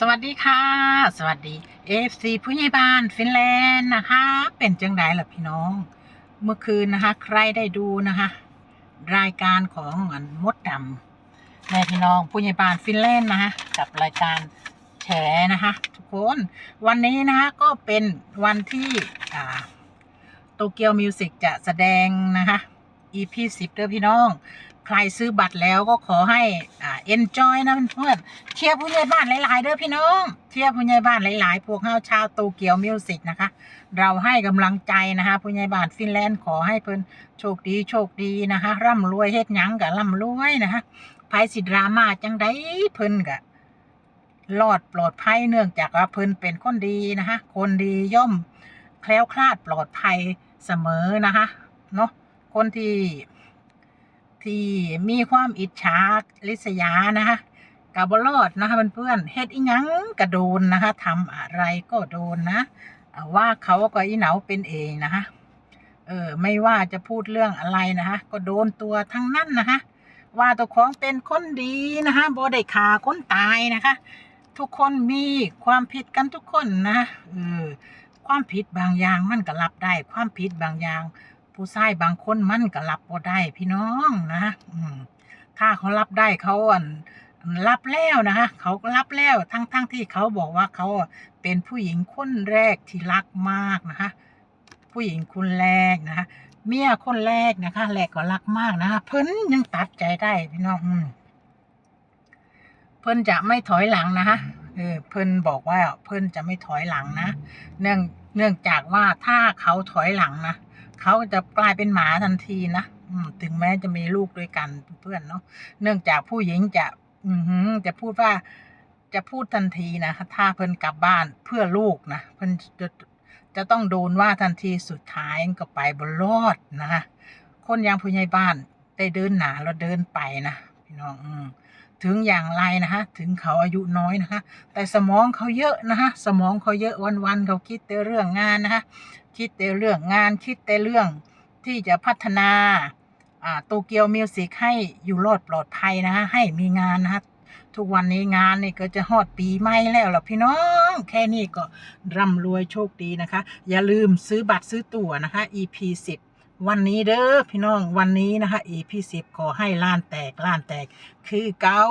สวัสดีค่ะ สวัสดี AFC ผู้ใหญ่บ้านฟินแลนด์นะคะ เป็นจังไดล่ะพี่น้อง เมื่อคืนนะคะ ใครได้ดูนะคะ รายการของมดดำแม่พี่น้องผู้ใหญ่บ้านฟินแลนด์นะคะกับรายการแฉนะคะ ทุกคนวันนี้นะคะก็เป็นวันที่โตเกียวมิวสิกจะแสดงนะคะ EP 10เด้อพี่น้อง ใครซื้อบัตรแล้วก็ขอให้อ่า enjoy นะเพื่อนเชียร์ผู้ใหญ่บ้านหลาย ๆ เด้อพี่น้องเชียร์ผู้ใหญ่บ้านหลาย ๆ พวกเฮาชาวโตเกียวมิวสิกนะคะ เราให้กำลังใจนะคะผู้ใหญ่บ้านฟินแลนด์ขอให้เพิ่นโชคดีโชคดีนะคะร่ำรวยเฮ็ดหยังกะร่ำรวยนะคะภัยสิดราม่าจังไดเพิ่นกะรอดปลอดภัยเนื่องจากว่าเพิ่นเป็นคนดีนะคะคนดีย่อมแคล้วคลาดปลอดภัยเสมอนะคะเนาะคนที่ ที่มีความอิจฉาริษยานะคะกับบรอดนะคะเพื่อนๆเฮ็ดอีหยังก็โดนนะคะทำอะไรก็โดนนะว่าเขาก็อีเหนาเป็นเองนะคะเออไม่ว่าจะพูดเรื่องอะไรนะคะก็โดนตัวทั้งนั้นนะคะว่าตัวของเป็นคนดีนะคะบได้ฆ่าคนตายนะคะ ทุกคนมีความผิดกันทุกคนนะเออความผิดบางอย่างมันก็รับได้ ความผิดบางอย่าง ผู้ชายบางคนมันก็รับบ่ได้พี่น้องนะอืถ้าเขารับได้เขาอันรับแล้วนะคะเขารับแล้วทั้งทั้งที่เขาบอกว่าเขาเป็นผู้หญิงคนแรกที่รักมากนะคะ ผู้หญิงคนแรกนะคะเมียคนแรกนะคะแรกก็รักมากนะคะเพิ่นยังตัดใจได้พี่น้องเพิ่นจะไม่ถอยหลังนะคะเออเพิ่นบอกว่าเพิ่นจะไม่ถอยหลังนะ เนื่องเนื่องจากว่าถ้าเขาถอยหลังนะ เขาจะกลายเป็นหมาทันทีนะถึงแม้จะมีลูกด้วยกันเพื่อนเนาะเนื่องจากผู้หญิงจะ อืจะพูดว่าจะพูดทันทีนะถ้าเพิ่นกลับบ้านเพื่อลูกนะเพิ่นจะจะต้องโดนว่าทันทีสุดท้ายก็ไปบนรอดนะคนย่างผู้ใหญ่บ้านได้เดินหนาแล้วเดินไปนะพี่น้องอืม ถึงอย่างไรนะคะถึงเขาอายุน้อยนะคะ แต่สมองเขาเยอะนะคะสมองเขาเยอะวันๆเขาคิดแต่เรื่องงานนะคะคิดแต่เรื่องงานคิดแต่เรื่องที่จะพัฒนาอาโตเกียวมิวสิกให้อยู่รอดปลอดภัยนะฮะให้มีงานนะฮะทุกวันนี้งานนี่ก็จะฮอดปีใหม่แล้วล่ะพี่น้อง แค่นี้ก็ร่ำรวยโชคดีนะคะ อย่าลืมซื้อบัตรซื้อตั๋วนะคะ EP 10 วันนี้เด้อพี่น้องวันนี้นะคะ EP 10ขอให้ล้านแตกล้านแตก คือเกา